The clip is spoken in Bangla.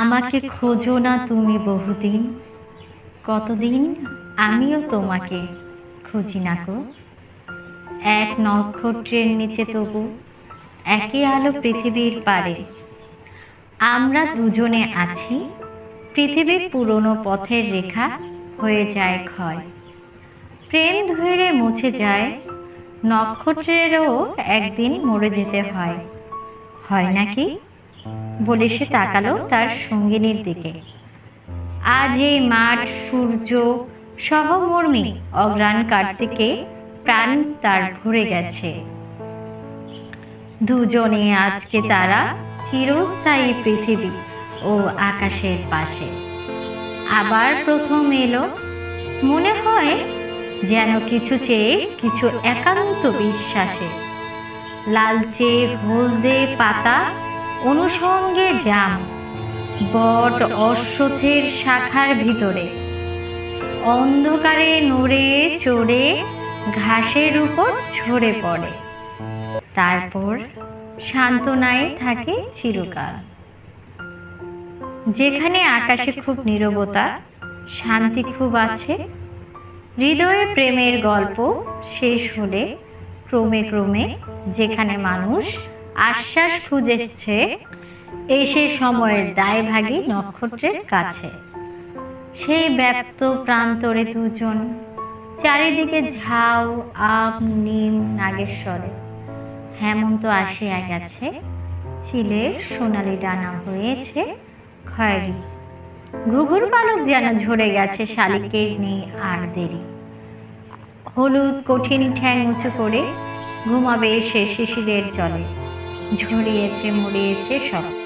আমাকে খোঁজো না তুমি বহুদিন। কতদিন আমিও তোমাকে খুঁজি না গো। এক নক্ষত্রের নিচে তবু একে আলো পৃথিবীর পারে। আমরা দুজনে আছি, পৃথিবীর পুরনো পথের রেখা হয়ে যায় ক্ষয়। প্রেম ধরে মুছে যায়, নক্ষত্রেরও একদিন মরে যেতে হয়। হয় নাকি? বলে সে তাকালো তার সঙ্গিনীর দিকে। আজ এই মাঠ, সূর্য সহমর্মী অগ্রাণ কার্তিকে প্রাণ তার ভরে গেছে। দুজনে আজকে তারা চিরস্থায়ী পৃথিবী ও আকাশের পাশে। আবার প্রথম এলো, মনে হয় যেন কিছু চেয়ে কিছু একান্ত বিশ্বাসে। লালচে হলদে পাতা অনুষঙ্গে জাম বট অশ্বথের শাখার ভিতরে। অন্ধকারে নড়ে চড়ে ঘাসের উপর ঝরে পড়ে। তারপর সান্ত্বনায় থাকে চিরকাল। যেখানে আকাশে খুব নীরবতা, শান্তি খুব আছে, হৃদয়ে প্রেমের গল্প শেষ হলে ক্রমে ক্রমে যেখানে মানুষ আশ্বাস খুঁজেছে এসে সময়ের দায়ভাগী নক্ষত্রের কাছে। সেই ব্যপ্ত প্রান্তরে দুজন, চারিদিকে ঝাউ, আম, নিম, নাগেশ্বরে। হেমন্ত আসিয়া গেছে, চিলের সোনালি ডানা হয়েছে খয়েরি। ঘুঘুর পালক যেন ঝরে গেছে শালিকের নেই আর দেরি। হলুদ কঠিন ঠ্যাং উঁচু করে ঘুমাবে সে শিশিরের জলে। ঝরিয়েছে মরিয়েছে সব।